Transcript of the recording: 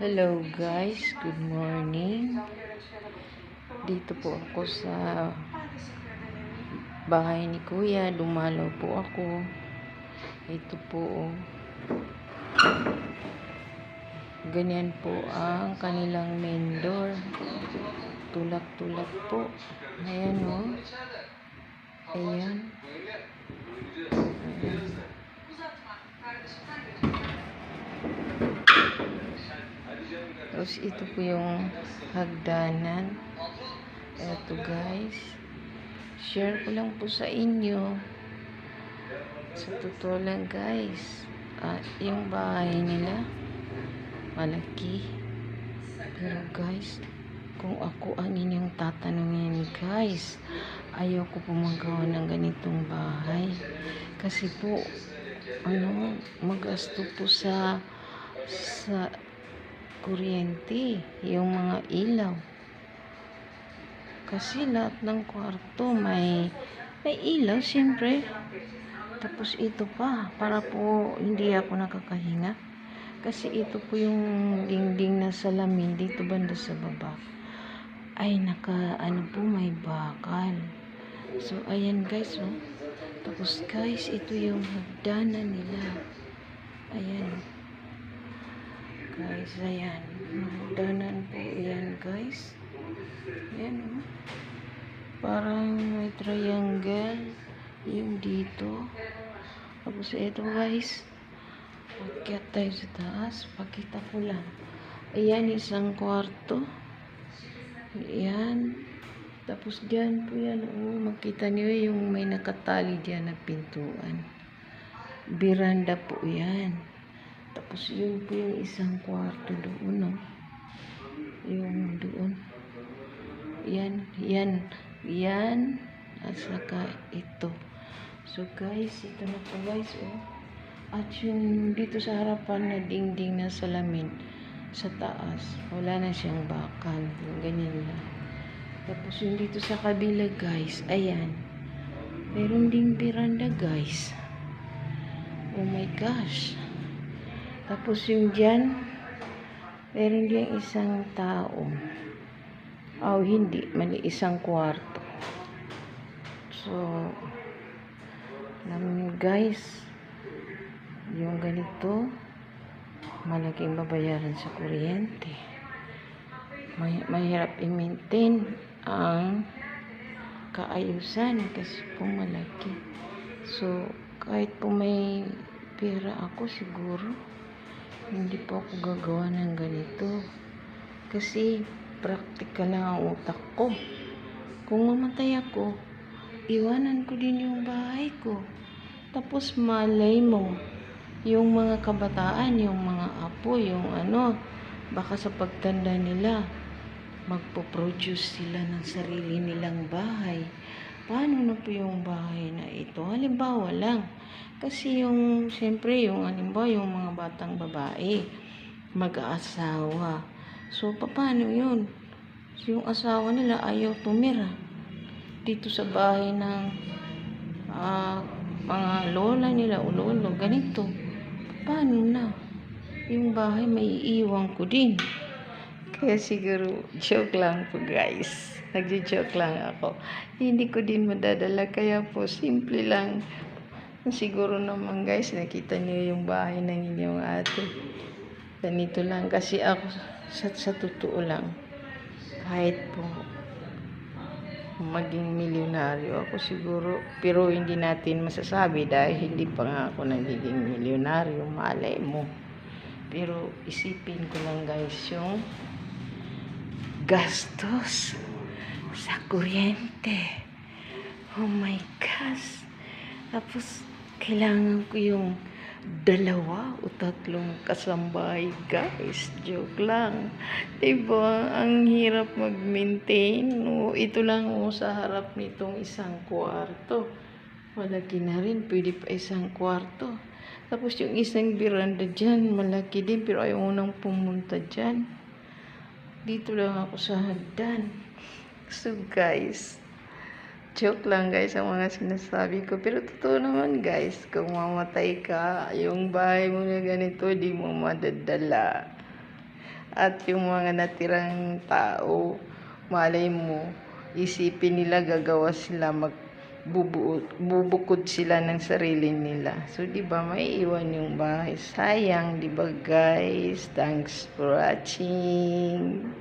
Hello guys, good morning. Dito po ako sa bahay ni Kuya. Dumalaw po ako. Ito po. oh. Ganyan po ang kanilang main door. Tulak-tulak po. Ayan o. Oh. Ayan. Tapos ito po yung hagdanan. Eto guys. Share ko lang po sa inyo. Sa totoo lang guys. ah, yung bahay nila. Malaki. Pero guys, kung ako ang inyong tatanungin guys, ayaw ko po magawa ng ganitong bahay. Kasi po, ano, magasto po sa sa kuryente, yung mga ilaw. Kasi lahat ng kwarto may may ilaw siyempre. Tapos ito pa, para po hindi ako nakakahinga. Kasi ito po yung dingding na salamin dito banda sa baba. Ay naka ano po may bakal. So ayan guys oh. Tapos guys, ito yung hagdanan nila. Ayan. Guys, ayan. Hagdanan po yan guys. Ayan oh. Parang may triangle yung dito. Tapos ito guys. Pagkat tayo sa taas, pakita ko lang. Ayan, isang kwarto. Ayan. Tapos dyan po yan, oh, makita niyo yung may nakatali dyan na pintuan. Biranda po yan. Tapos yun po yung isang kwarto doon, no? Yung doon. Yan, yan, yan. At saka ito. So guys, ito na po guys, oh. At yung dito sa harapan na dingding na salamin sa taas, wala na siyang bakal. Yung ganyan lang. Tapos yung dito sa kabila guys, ayan. Meron ding biranda guys. Oh my gosh. Tapos yung dyan, meron diyang isang tao. Oh, hindi. Mali, isang kwarto. So, alam niyo guys, yung ganito, malaking babayaran sa kuryente. May, mahirap i-maintain ang kaayusan kasi po malaki. So, kahit po may pera ako siguro, hindi po ako gagawa ng ganito. Kasi, practical lang ang utak ko. Kung mamatay ako, iwanan ko din yung bahay ko. Tapos malay mo, yung mga kabataan, yung mga apo, yung ano, baka sa pagtanda nila, magpo-produce sila ng sarili nilang bahay. Paano na po yung bahay na ito? Halimbawa lang, kasi yung, siyempre, yung halimbawa, yung mga batang babae, mag-aasawa. So, paano yun? Yung asawa nila ayaw tumira dito sa bahay ng ah, mga lola nila o lolo, ganito. Paano na? Yung bahay may iiwan ko din. Kaya siguro, joke lang po guys. Nagjo-joke lang ako. Hindi ko din madadala. Kaya po, simple lang. Siguro naman guys, nakita niyo yung bahay ng inyong ate. Ganito lang. Kasi ako, sa, sa totoo lang, kahit po maging milyonaryo ako siguro pero hindi natin masasabi dahil hindi pa nga ako nagiging milyonaryo malay mo pero isipin ko lang guys yung gastos sa kuryente. Oh my gosh. Tapos kailangan ko yung dalawa o tatlong kasambahay guys. Joke lang. Diba? Ang hirap mag-maintain. No? ito lang o sa harap nitong isang kwarto. Malaki na rin. Pwede pa isang kwarto. Tapos yung isang biranda dyan malaki din pero ayaw nang pumunta dyan dito lang ako sa hagdan so guys Joke lang guys ang mga sinasabi ko. Pero totoo naman guys, kung mamatay ka, yung bahay mo na ganito, di mo madadala. At yung mga natirang tao, malay mo, isipin nila gagawa sila mag bubukod sila ng sarili nila. So, di ba, may iwan yung bahay. Sayang, di ba, guys? Thanks for watching.